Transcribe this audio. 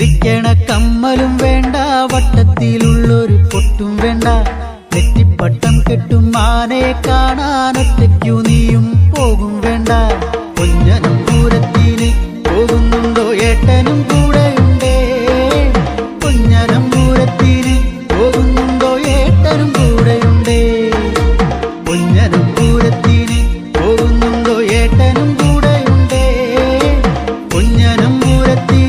ധരിക്കണ കമ്മലും വേണ്ട വട്ടത്തിലുള്ളൊരു പൊട്ടും വേണ്ട. നെറ്റിപ്പട്ടം കെട്ടും ആനയെ കാണാനൊറ്റയ്ക്കു നീയും പോകും വേണ്ട. പൊന്നനും പൂരത്തിന് പോകുന്നുണ്ടോ ഏട്ടനും കൂടെ ഉണ്ടേ? പൊന്നനം പൂരത്തിന് പോകുന്നുണ്ടോ ഏട്ടനും കൂടെ ഉണ്ടേ? പൊന്നനം പൂരത്തിന്